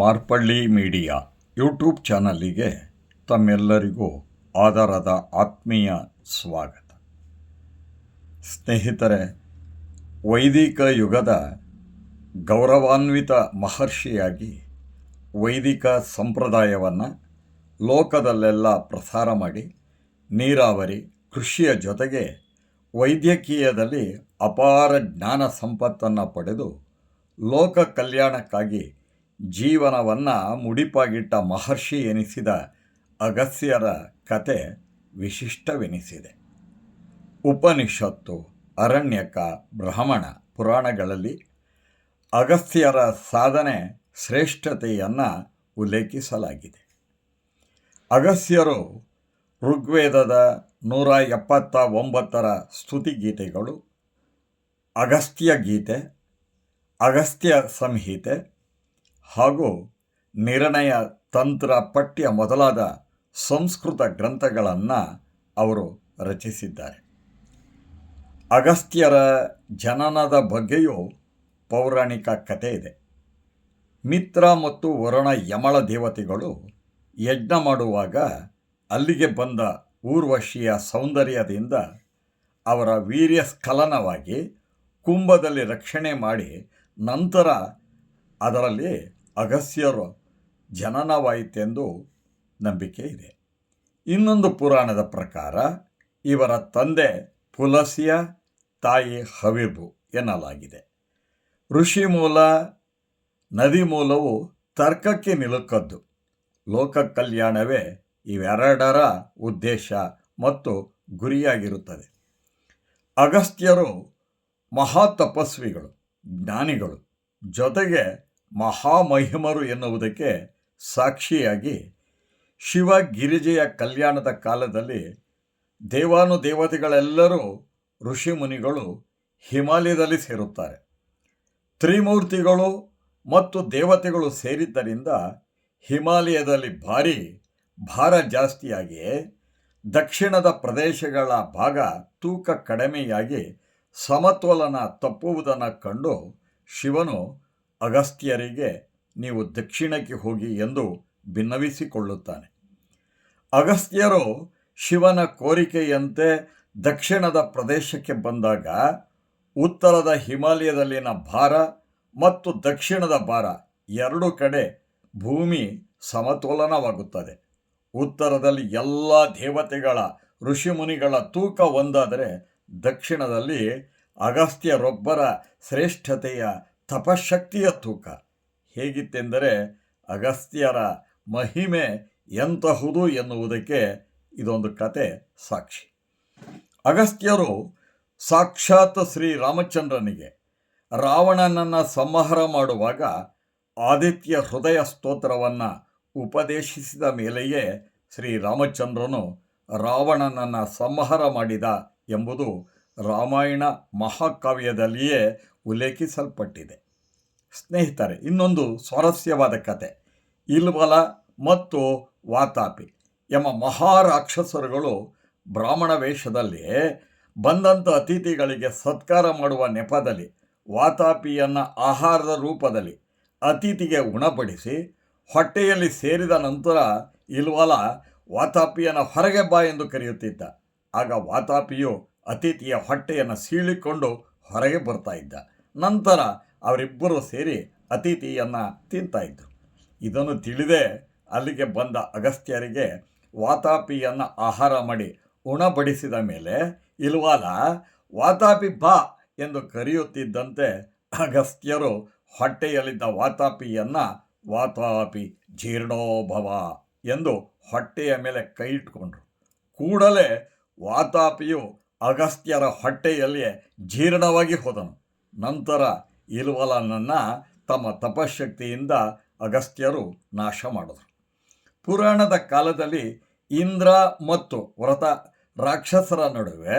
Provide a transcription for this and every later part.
Marpalli media YouTube ಚಾನಲ್ಲಿಗೆ ತಮ್ಮೆಲ್ಲರಿಗೂ ಆಧಾರದ ಆತ್ಮೀಯ ಸ್ವಾಗತ. ಸ್ನೇಹಿತರೆ, ವೈದಿಕ ಯುಗದ ಗೌರವಾನ್ವಿತ ಮಹರ್ಷಿಯಾಗಿ ವೈದಿಕ ಸಂಪ್ರದಾಯವನ್ನು ಲೋಕದಲ್ಲೆಲ್ಲ ಪ್ರಸಾರ ಮಾಡಿ ನೀರಾವರಿ, ಕೃಷಿಯ ಜೊತೆಗೆ ವೈದ್ಯಕೀಯದಲ್ಲಿ ಅಪಾರ ಜ್ಞಾನ ಸಂಪತ್ತನ್ನು ಪಡೆದು ಲೋಕ ಕಲ್ಯಾಣಕ್ಕಾಗಿ ಜೀವನವನ್ನು ಮುಡಿಪಾಗಿಟ್ಟ ಮಹರ್ಷಿ ಎನಿಸಿದ ಅಗಸ್ಯರ ಕತೆ ವಿಶಿಷ್ಟವೆನಿಸಿದೆ. ಉಪನಿಷತ್ತು, ಅರಣ್ಯಕ, ಬ್ರಾಹ್ಮಣ ಪುರಾಣಗಳಲ್ಲಿ ಅಗಸ್ತ್ಯರ ಸಾಧನೆ ಶ್ರೇಷ್ಠತೆಯನ್ನು ಉಲ್ಲೇಖಿಸಲಾಗಿದೆ. ಅಗಸ್ತ್ಯರು ಋಗ್ವೇದದ ನೂರ ಎಪ್ಪತ್ತ ಒಂಬತ್ತರ ಸ್ತುತಿಗೀತೆಗಳು, ಅಗಸ್ತ್ಯ ಗೀತೆ, ಅಗಸ್ತ್ಯ ಸಂಹಿತೆ ಹಾಗೂ ನಿರ್ಣಯ ತಂತ್ರ ಪಠ್ಯ ಮೊದಲಾದ ಸಂಸ್ಕೃತ ಗ್ರಂಥಗಳನ್ನು ಅವರು ರಚಿಸಿದ್ದಾರೆ. ಅಗಸ್ತ್ಯರ ಜನನದ ಬಗ್ಗೆಯೂ ಪೌರಾಣಿಕ ಕಥೆ ಇದೆ. ಮಿತ್ರ ಮತ್ತು ವರುಣ ಯಮಳ ದೇವತೆಗಳು ಯಜ್ಞ ಮಾಡುವಾಗ ಅಲ್ಲಿಗೆ ಬಂದ ಊರ್ವಶಿಯ ಸೌಂದರ್ಯದಿಂದ ಅವರ ವೀರ್ಯ ಸ್ಖಲನವಾಗಿ ಕುಂಭದಲ್ಲಿ ರಕ್ಷಣೆ ಮಾಡಿ ನಂತರ ಅದರಲ್ಲಿ ಅಗಸ್ತ್ಯರು ಜನನವಾಯಿತೆಂದು ನಂಬಿಕೆ ಇದೆ. ಇನ್ನೊಂದು ಪುರಾಣದ ಪ್ರಕಾರ ಇವರ ತಂದೆ ಪುಲಸಿಯ ತಾಯಿ ಹವಿಬು ಎನ್ನಲಾಗಿದೆ. ಋಷಿ ಮೂಲ, ನದಿ ಮೂಲವು ತರ್ಕಕ್ಕೆ ನಿಲುಕದ್ದು. ಲೋಕ ಕಲ್ಯಾಣವೇ ಇವೆರಡರ ಉದ್ದೇಶ ಮತ್ತು ಗುರಿಯಾಗಿರುತ್ತದೆ. ಅಗಸ್ತ್ಯರು ಮಹಾ ತಪಸ್ವಿಗಳು, ಜ್ಞಾನಿಗಳು ಜೊತೆಗೆ ಮಹಾಮಹಿಮರು ಎನ್ನುವುದಕ್ಕೆ ಸಾಕ್ಷಿಯಾಗಿ ಶಿವ ಗಿರಿಜೆಯ ಕಲ್ಯಾಣದ ಕಾಲದಲ್ಲಿ ದೇವಾನುದೇವತೆಗಳೆಲ್ಲರೂ ಋಷಿಮುನಿಗಳು ಹಿಮಾಲಯದಲ್ಲಿ ಸೇರುತ್ತಾರೆ. ತ್ರಿಮೂರ್ತಿಗಳು ಮತ್ತು ದೇವತೆಗಳು ಸೇರಿದ್ದರಿಂದ ಹಿಮಾಲಯದಲ್ಲಿ ಭಾರಿ ಭಾರ ಜಾಸ್ತಿಯಾಗಿ ದಕ್ಷಿಣದ ಪ್ರದೇಶಗಳ ಭಾಗ ತೂಕ ಕಡಿಮೆಯಾಗಿ ಸಮತೋಲನ ತಪ್ಪುವುದನ್ನು ಕಂಡು ಶಿವನು ಅಗಸ್ತ್ಯರಿಗೆ ನೀವು ದಕ್ಷಿಣಕ್ಕೆ ಹೋಗಿ ಎಂದು ಭಿನ್ನವಿಸಿಕೊಳ್ಳುತ್ತಾನೆ ಅಗಸ್ತ್ಯರು ಶಿವನ ಕೋರಿಕೆಯಂತೆ ದಕ್ಷಿಣದ ಪ್ರದೇಶಕ್ಕೆ ಬಂದಾಗ ಉತ್ತರದ ಹಿಮಾಲಯದಲ್ಲಿನ ಭಾರ ಮತ್ತು ದಕ್ಷಿಣದ ಭಾರ ಎರಡು ಕಡೆ ಭೂಮಿ ಸಮತೋಲನವಾಗುತ್ತದೆ. ಉತ್ತರದಲ್ಲಿ ಎಲ್ಲ ದೇವತೆಗಳ, ಋಷಿಮುನಿಗಳ ತೂಕ ಒಂದಾದರೆ ದಕ್ಷಿಣದಲ್ಲಿ ಅಗಸ್ತ್ಯರೊಬ್ಬರ ಶ್ರೇಷ್ಠತೆಯ ತಪಶಕ್ತಿಯ ತೂಕ. ಹೇಗಿತ್ತೆಂದರೆ ಅಗಸ್ತ್ಯರ ಮಹಿಮೆ ಎಂತಹುದು ಎನ್ನುವುದಕ್ಕೆ ಇದೊಂದು ಕತೆ ಸಾಕ್ಷಿ. ಅಗಸ್ತ್ಯರು ಸಾಕ್ಷಾತ್ ಶ್ರೀ ರಾಮಚಂದ್ರನಿಗೆ ರಾವಣನನ್ನು ಸಂಹಾರ ಮಾಡುವಾಗ ಆದಿತ್ಯ ಹೃದಯ ಸ್ತೋತ್ರವನ್ನು ಉಪದೇಶಿಸಿದ ಮೇಲೆಯೇ ಶ್ರೀರಾಮಚಂದ್ರನು ರಾವಣನನ್ನು ಸಂಹಾರ ಮಾಡಿದ ಎಂಬುದು ರಾಮಾಯಣ ಮಹಾಕಾವ್ಯದಲ್ಲಿಯೇ ಉಲ್ಲೇಖಿಸಲ್ಪಟ್ಟಿದೆ. ಸ್ನೇಹಿತರೆ, ಇನ್ನೊಂದು ಸ್ವಾರಸ್ಯವಾದ ಕತೆ. ಇಲ್ವಲ ಮತ್ತು ವಾತಾಪಿ ಎಂಬ ಮಹಾರಾಕ್ಷಸರುಗಳು ಬ್ರಾಹ್ಮಣ ವೇಷದಲ್ಲಿ ಬಂದಂಥ ಅತಿಥಿಗಳಿಗೆ ಸತ್ಕಾರ ಮಾಡುವ ನೆಪದಲ್ಲಿ ವಾತಾಪಿಯನ್ನು ಆಹಾರದ ರೂಪದಲ್ಲಿ ಅತಿಥಿಗೆ ಉಣಪಡಿಸಿ ಹೊಟ್ಟೆಯಲ್ಲಿ ಸೇರಿದ ನಂತರ ಇಲ್ವಲ ವಾತಾಪಿಯನ್ನು ಹೊರಗೆ ಬಾ ಎಂದು ಕರೆಯುತ್ತಿದ್ದ. ಆಗ ವಾತಾಪಿಯು ಅತಿಥಿಯ ಹೊಟ್ಟೆಯನ್ನು ಸೀಳಿಕೊಂಡು ಹೊರಗೆ ಬರ್ತಾ ಇದ್ದ. ನಂತರ ಅವರಿಬ್ಬರು ಸೇರಿ ಅತಿಥಿಯನ್ನು ತಿಂತಾ ಇದ್ದರು ಇದನ್ನು ತಿಳಿದೇ ಅಲ್ಲಿಗೆ ಬಂದ ಅಗಸ್ತ್ಯರಿಗೆ ವಾತಾಪಿಯನ್ನು ಆಹಾರ ಮಾಡಿ ಉಣಬಡಿಸಿದ ಮೇಲೆ, ಇಲ್ವಾಲ, ವಾತಾಪಿ ಬಾ ಎಂದು ಕರೆಯುತ್ತಿದ್ದಂತೆ ಅಗಸ್ತ್ಯರು ಹೊಟ್ಟೆಯಲ್ಲಿದ್ದ ವಾತಾಪಿಯನ್ನು, ವಾತಾಪಿ ಜೀರ್ಣೋಭವ ಎಂದು ಹೊಟ್ಟೆಯ ಮೇಲೆ ಕೈ ಇಟ್ಕೊಂಡ್ರು. ಕೂಡಲೇ ವಾತಾಪಿಯು ಅಗಸ್ತ್ಯರ ಹೊಟ್ಟೆಯಲ್ಲಿಯೇ ಜೀರ್ಣವಾಗಿ ಹೋದನು. ನಂತರ ಇಲ್ವಲನನ್ನು ತಮ್ಮ ತಪಶಕ್ತಿಯಿಂದ ಅಗಸ್ತ್ಯರು ನಾಶ ಮಾಡಿದರು. ಪುರಾಣದ ಕಾಲದಲ್ಲಿ ಇಂದ್ರ ಮತ್ತು ವ್ರತ ರಾಕ್ಷಸರ ನಡುವೆ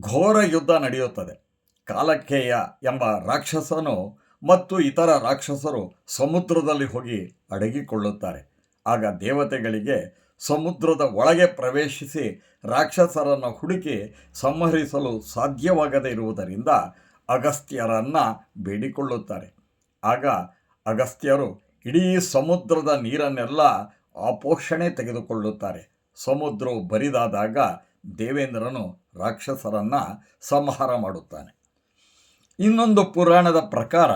ಘೋರ ಯುದ್ಧ ನಡೆಯುತ್ತದೆ. ಕಾಲಕೇಯ ಎಂಬ ರಾಕ್ಷಸನು ಮತ್ತು ಇತರ ರಾಕ್ಷಸರು ಸಮುದ್ರದಲ್ಲಿ ಹೋಗಿ ಅಡಗಿಕೊಳ್ಳುತ್ತಾರೆ. ಆಗ ದೇವತೆಗಳಿಗೆ ಸಮುದ್ರದ ಒಳಗೆ ಪ್ರವೇಶಿಸಿ ರಾಕ್ಷಸರನ್ನು ಹುಡುಕಿ ಸಂಹರಿಸಲು ಸಾಧ್ಯವಾಗದೇ ಇರುವುದರಿಂದ ಅಗಸ್ತ್ಯರನ್ನು ಬೇಡಿಕೊಳ್ಳುತ್ತಾರೆ. ಆಗ ಅಗಸ್ತ್ಯರು ಇಡೀ ಸಮುದ್ರದ ನೀರನ್ನೆಲ್ಲ ಆಪೋಷಣೆ ತೆಗೆದುಕೊಳ್ಳುತ್ತಾರೆ. ಸಮುದ್ರವು ಬರಿದಾದಾಗ ದೇವೇಂದ್ರನು ರಾಕ್ಷಸರನ್ನ ಸಂಹಾರ ಮಾಡುತ್ತಾನೆ. ಇನ್ನೊಂದು ಪುರಾಣದ ಪ್ರಕಾರ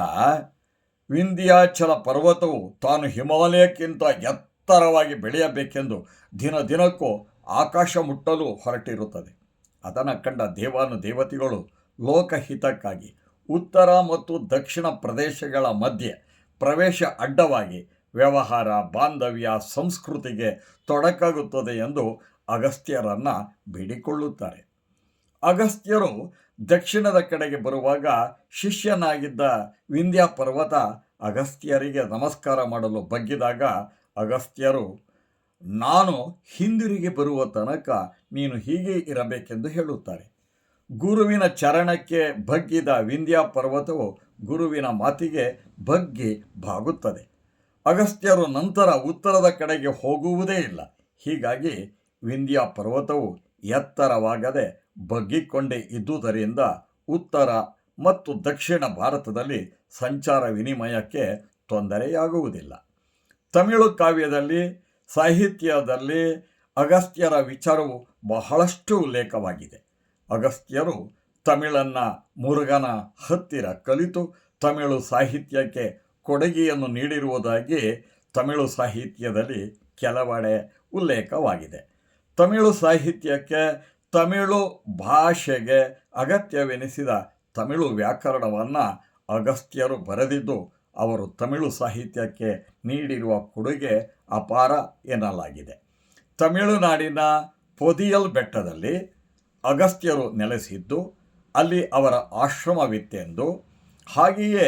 ವಿಂಧ್ಯಾಚಲ ಪರ್ವತವು ತಾನು ಹಿಮಾಲಯಕ್ಕಿಂತ ಎತ್ತರವಾಗಿ ಬೆಳೆಯಬೇಕೆಂದು ದಿನ ದಿನಕ್ಕೂ ಆಕಾಶ ಮುಟ್ಟಲು ಹೊರಟಿರುತ್ತದೆ. ಅದನ್ನು ಕಂಡ ದೇವಾನು ದೇವತೆಗಳು ಲೋಕಹಿತಕ್ಕಾಗಿ ಉತ್ತರ ಮತ್ತು ದಕ್ಷಿಣ ಪ್ರದೇಶಗಳ ಮಧ್ಯೆ ಪ್ರವೇಶ ಅಡ್ಡವಾಗಿ ವ್ಯವಹಾರ, ಬಾಂಧವ್ಯ, ಸಂಸ್ಕೃತಿಗೆ ತೊಡಕಾಗುತ್ತದೆ ಎಂದು ಅಗಸ್ತ್ಯರನ್ನು ಬೇಡಿಕೊಳ್ಳುತ್ತಾರೆ. ಅಗಸ್ತ್ಯರು ದಕ್ಷಿಣದ ಕಡೆಗೆ ಬರುವಾಗ ಶಿಷ್ಯನಾಗಿದ್ದ ವಿಂಧ್ಯ ಪರ್ವತ ಅಗಸ್ತ್ಯರಿಗೆ ನಮಸ್ಕಾರ ಮಾಡಲು ಬಗ್ಗಿದಾಗ ಅಗಸ್ತ್ಯರು, ನಾನು ಹಿಂದಿರುಗಿ ಬರುವ ತನಕ ನೀನು ಹೀಗೆ ಇರಬೇಕೆಂದು ಹೇಳುತ್ತಾರೆ. ಗುರುವಿನ ಚರಣಕ್ಕೆ ಬಗ್ಗಿದ ವಿಂಧ್ಯ ಪರ್ವತವು ಗುರುವಿನ ಮಾತಿಗೆ ಬಗ್ಗಿ ಬಾಗುತ್ತದೆ. ಅಗಸ್ತ್ಯರು ನಂತರ ಉತ್ತರದ ಕಡೆಗೆ ಹೋಗುವುದೇ ಇಲ್ಲ. ಹೀಗಾಗಿ ವಿಂಧ್ಯ ಪರ್ವತವು ಎತ್ತರವಾಗದೆ ಬಗ್ಗಿಕೊಂಡೇ ಇದ್ದುದರಿಂದ ಉತ್ತರ ಮತ್ತು ದಕ್ಷಿಣ ಭಾರತದಲ್ಲಿ ಸಂಚಾರ ವಿನಿಮಯಕ್ಕೆ ತೊಂದರೆಯಾಗುವುದಿಲ್ಲ. ತಮಿಳು ಕಾವ್ಯದಲ್ಲಿ, ಸಾಹಿತ್ಯದಲ್ಲಿ ಅಗಸ್ತ್ಯರ ವಿಚಾರವು ಬಹಳಷ್ಟು ಉಲ್ಲೇಖವಾಗಿದೆ. ಅಗಸ್ತ್ಯರು ತಮಿಳನ್ನ ಮುರುಗನ ಹತ್ತಿರ ಕಲಿತು ತಮಿಳು ಸಾಹಿತ್ಯಕ್ಕೆ ಕೊಡುಗೆಯನ್ನು ನೀಡಿರುವುದಾಗಿ ತಮಿಳು ಸಾಹಿತ್ಯದಲ್ಲಿ ಕೆಲವಡೆ ಉಲ್ಲೇಖವಾಗಿದೆ. ತಮಿಳು ಸಾಹಿತ್ಯಕ್ಕೆ ತಮಿಳು ಭಾಷೆಗೆ ಅಗತ್ಯವೆನಿಸಿದ ತಮಿಳು ವ್ಯಾಕರಣವನ್ನು ಅಗಸ್ತ್ಯರು ಬರೆದಿದ್ದು, ಅವರು ತಮಿಳು ಸಾಹಿತ್ಯಕ್ಕೆ ನೀಡಿರುವ ಕೊಡುಗೆ ಅಪಾರ ಎನ್ನಲಾಗಿದೆ. ತಮಿಳುನಾಡಿನ ಪೊದಿಯಲ್ ಬೆಟ್ಟದಲ್ಲಿ ಅಗಸ್ತ್ಯರು ನೆಲೆಸಿದ್ದು, ಅಲ್ಲಿ ಅವರ ಆಶ್ರಮವಿತ್ತೆಂದು. ಹಾಗೆಯೇ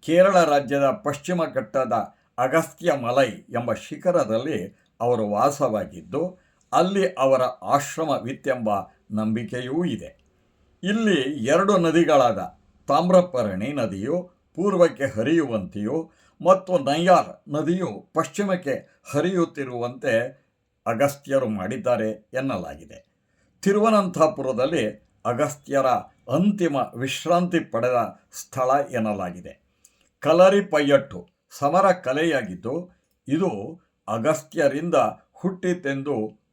ಕೇರಳ ರಾಜ್ಯದ ಪಶ್ಚಿಮ ಘಟ್ಟದ ಅಗಸ್ತ್ಯ ಮಲೈ ಎಂಬ ಶಿಖರದಲ್ಲಿ ಅವರು ವಾಸವಾಗಿದ್ದು, ಅಲ್ಲಿ ಅವರ ಆಶ್ರಮವಿತ್ತೆಂಬ ನಂಬಿಕೆಯೂ ಇದೆ. ಇಲ್ಲಿ ಎರಡು ನದಿಗಳಾದ ತಾಮ್ರಪರ್ಣಿ ನದಿಯು ಪೂರ್ವಕ್ಕೆ ಹರಿಯುವಂತೆಯೂ ಮತ್ತು ನಯ್ಯಾರ್ ನದಿಯು ಪಶ್ಚಿಮಕ್ಕೆ ಹರಿಯುತ್ತಿರುವಂತೆ ಅಗಸ್ತ್ಯರು ಮಾಡಿದ್ದಾರೆ ಎನ್ನಲಾಗಿದೆ. ತಿರುವನಂತಪುರದಲ್ಲಿ ಅಗಸ್ತ್ಯರ ಅಂತಿಮ ವಿಶ್ರಾಂತಿ ಪಡೆದ ಸ್ಥಳ ಎನ್ನಲಾಗಿದೆ. ಕಲರಿ ಪೈಯಟ್ಟು ಸಮರ ಕಲೆಯಾಗಿದ್ದು, ಇದು ಅಗಸ್ತ್ಯರಿಂದ ಹುಟ್ಟಿತೆಂದು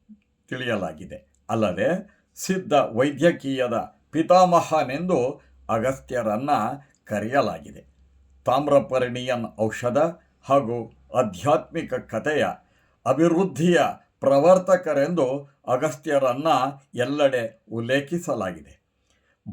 ತಿಳಿಯಲಾಗಿದೆ. ಅಲ್ಲದೆ, ಸಿದ್ಧ ವೈದ್ಯಕೀಯದ ಪಿತಾಮಹನೆಂದು ಅಗಸ್ತ್ಯರನ್ನ ಕರೆಯಲಾಗಿದೆ. ತಾಮ್ರಪರ್ಣಿಯನ್ ಔಷಧ ಹಾಗೂ ಆಧ್ಯಾತ್ಮಿಕ ಕಥೆಯ ಅಭಿವೃದ್ಧಿಯ ಪ್ರವರ್ತಕರೆಂದು ಅಗಸ್ತ್ಯರನ್ನ ಎಲ್ಲೆಡೆ ಉಲ್ಲೇಖಿಸಲಾಗಿದೆ.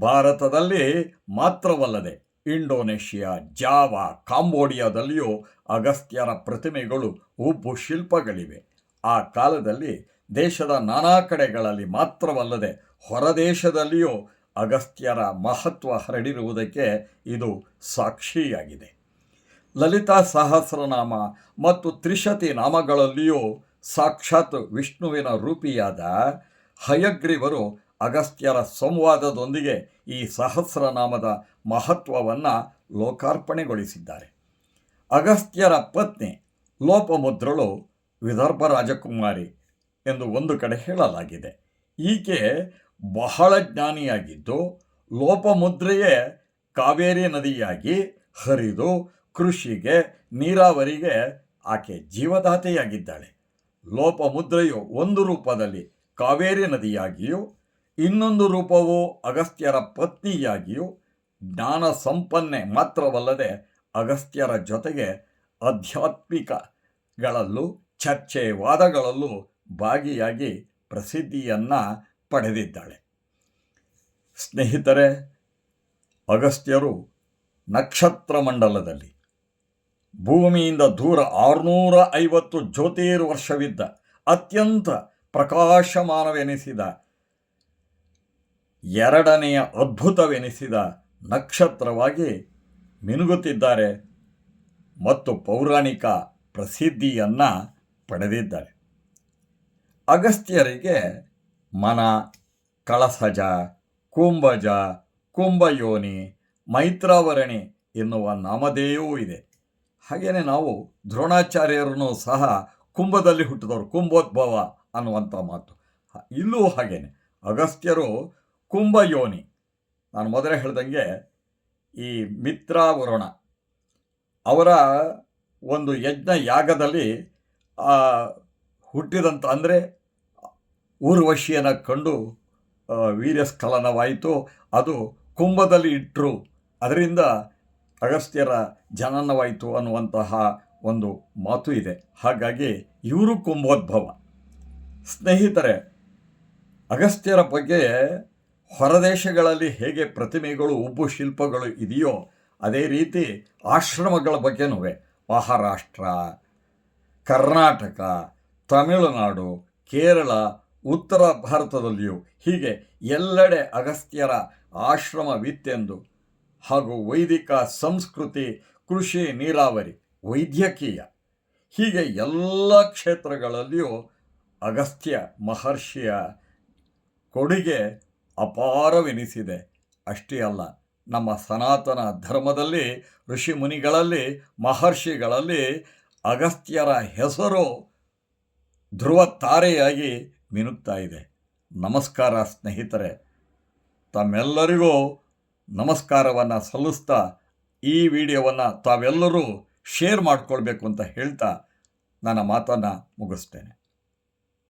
ಭಾರತದಲ್ಲಿ ಮಾತ್ರವಲ್ಲದೆ ಇಂಡೋನೇಷ್ಯಾ, ಜಾವಾ, ಕಾಂಬೋಡಿಯಾದಲ್ಲಿಯೂ ಅಗಸ್ತ್ಯರ ಪ್ರತಿಮೆಗಳು ಉಬ್ಬು ಶಿಲ್ಪಗಳಿವೆ. ಆ ಕಾಲದಲ್ಲಿ ದೇಶದ ನಾನಾ ಕಡೆಗಳಲ್ಲಿ ಮಾತ್ರವಲ್ಲದೆ ಹೊರದೇಶದಲ್ಲಿಯೂ ಅಗಸ್ತ್ಯರ ಮಹತ್ವ ಹರಡಿರುವುದಕ್ಕೆ ಇದು ಸಾಕ್ಷಿಯಾಗಿದೆ. ಲಲಿತಾ ಸಹಸ್ರನಾಮ ಮತ್ತು ತ್ರಿಶತಿ ನಾಮಗಳಲ್ಲಿಯೂ ಸಾಕ್ಷಾತ್ ವಿಷ್ಣುವಿನ ರೂಪಿಯಾದ ಹಯಗ್ರೀವರು ಅಗಸ್ತ್ಯರ ಸಂವಾದದೊಂದಿಗೆ ಈ ಸಹಸ್ರನಾಮದ ಮಹತ್ವವನ್ನು ಲೋಕಾರ್ಪಣೆಗೊಳಿಸಿದ್ದಾರೆ. ಅಗಸ್ತ್ಯರ ಪತ್ನಿ ಲೋಪಮುದ್ರಳು ವಿದರ್ಭ ರಾಜಕುಮಾರಿ ಎಂದು ಒಂದು ಕಡೆ ಹೇಳಲಾಗಿದೆ. ಈಕೆ ಬಹಳ ಜ್ಞಾನಿಯಾಗಿದ್ದು, ಲೋಪಮುದ್ರೆಯೇ ಕಾವೇರಿ ನದಿಯಾಗಿ ಹರಿದು ಕೃಷಿಗೆ, ನೀರಾವರಿಗೆ ಆಕೆ ಜೀವದಾತೆಯಾಗಿದ್ದಾಳೆ. ಲೋಪಮುದ್ರೆಯು ಒಂದು ರೂಪದಲ್ಲಿ ಕಾವೇರಿ ನದಿಯಾಗಿಯೂ, ಇನ್ನೊಂದು ರೂಪವು ಅಗಸ್ತ್ಯರ ಪತ್ನಿಯಾಗಿಯೂ ಜ್ಞಾನ ಸಂಪನ್ನೆ ಮಾತ್ರವಲ್ಲದೆ ಅಗಸ್ತ್ಯರ ಜೊತೆಗೆ ಆಧ್ಯಾತ್ಮಿಕಗಳಲ್ಲೂ ಚರ್ಚೆ ವಾದಗಳಲ್ಲೂ ಭಾಗಿಯಾಗಿ ಪ್ರಸಿದ್ಧಿಯನ್ನು ಪಡೆದಿದ್ದಾಳೆ. ಸ್ನೇಹಿತರೆ, ಅಗಸ್ತ್ಯರು ನಕ್ಷತ್ರ ಮಂಡಲದಲ್ಲಿ ಭೂಮಿಯಿಂದ ದೂರ ಆರುನೂರ ಐವತ್ತು ಜ್ಯೋತಿರ್ವರ್ಷವಿದ್ದ ಅತ್ಯಂತ ಪ್ರಕಾಶಮಾನವೆನಿಸಿದ, ಎರಡನೆಯ ಅದ್ಭುತವೆನಿಸಿದ ನಕ್ಷತ್ರವಾಗಿ ಮಿನುಗುತ್ತಿದ್ದಾರೆ ಮತ್ತು ಪೌರಾಣಿಕ ಪ್ರಸಿದ್ಧಿಯನ್ನು ಪಡೆದಿದ್ದಾರೆ. ಅಗಸ್ತ್ಯರಿಗೆ ಮನ, ಕಳಸಜ, ಕುಂಭಜ, ಕುಂಭಯೋನಿ, ಮೈತ್ರಾವರಣಿ ಎನ್ನುವ ನಾಮಧೇಯವೂ ಇದೆ. ಹಾಗೆಯೇ ನಾವು ದ್ರೋಣಾಚಾರ್ಯರನ್ನು ಸಹ ಕುಂಭದಲ್ಲಿ ಹುಟ್ಟಿದವರು, ಕುಂಭೋದ್ಭವ ಅನ್ನುವಂಥ ಮಾತು. ಇಲ್ಲೂ ಹಾಗೇನೆ. ಅಗಸ್ತ್ಯರು ಕುಂಭಯೋನಿ ನಾನು ಮೊದಲೇ ಹೇಳ್ದಂಗೆ ಈ ಮಿತ್ರಾವರುಣ. ಅವರ ಒಂದು ಯಜ್ಞ ಯಾಗದಲ್ಲಿ ಹುಟ್ಟಿದಂಥ ಅಂದರೆ ಊರ್ವಶಿಯನ್ನು ಕಂಡು ವೀರ್ಯಸ್ಖಲನವಾಯಿತು. ಅದು ಕುಂಭದಲ್ಲಿ ಇಟ್ಟರು ಅದರಿಂದ ಅಗಸ್ತ್ಯರ ಜನನವಾಯಿತು ಅನ್ನುವಂತಹ ಒಂದು ಮಾತು ಇದೆ. ಹಾಗಾಗಿ ಇವರು ಕುಂಭೋದ್ಭವ. ಸ್ನೇಹಿತರೆ, ಅಗಸ್ತ್ಯರ ಬಗ್ಗೆ ಹೊರದೇಶಗಳಲ್ಲಿ ಹೇಗೆ ಪ್ರತಿಮೆಗಳು, ಉಬ್ಬು ಶಿಲ್ಪಗಳು ಇದೆಯೋ, ಅದೇ ರೀತಿ ಆಶ್ರಮಗಳ ಬಗ್ಗೆನೂ ಮಹಾರಾಷ್ಟ್ರ, ಕರ್ನಾಟಕ, ತಮಿಳುನಾಡು, ಕೇರಳ, ಉತ್ತರ ಭಾರತದಲ್ಲಿಯೂ ಹೀಗೆ ಎಲ್ಲೆಡೆ ಅಗಸ್ತ್ಯರ ಆಶ್ರಮವಿತ್ತೆಂದು ಹಾಗೂ ವೈದಿಕ ಸಂಸ್ಕೃತಿ, ಕೃಷಿ, ನೀರಾವರಿ, ವೈದ್ಯಕೀಯ, ಹೀಗೆ ಎಲ್ಲ ಕ್ಷೇತ್ರಗಳಲ್ಲಿಯೂ ಅಗಸ್ತ್ಯ ಮಹರ್ಷಿಯ ಕೊಡುಗೆ ಅಪಾರವೆನಿಸಿದೆ. ಅಷ್ಟೇ ಅಲ್ಲ, ನಮ್ಮ ಸನಾತನ ಧರ್ಮದಲ್ಲಿ, ಋಷಿ ಮುನಿಗಳಲ್ಲಿ, ಮಹರ್ಷಿಗಳಲ್ಲಿ ಅಗಸ್ತ್ಯರ ಹೆಸರು ಧ್ರುವ ತಾರೆಯಾಗಿ ಮಿನುಗ್ತಾ ಇದೆ. ನಮಸ್ಕಾರ ಸ್ನೇಹಿತರೆ, ತಮ್ಮೆಲ್ಲರಿಗೂ ನಮಸ್ಕಾರವನ್ನು ಸಲ್ಲಿಸ್ತಾ ಈ ವಿಡಿಯೋವನ್ನು ತಾವೆಲ್ಲರೂ ಶೇರ್ ಮಾಡಿಕೊಳ್ಬೇಕು ಅಂತ ಹೇಳ್ತಾ ನನ್ನ ಮಾತನ್ನು ಮುಗಿಸ್ತೇನೆ.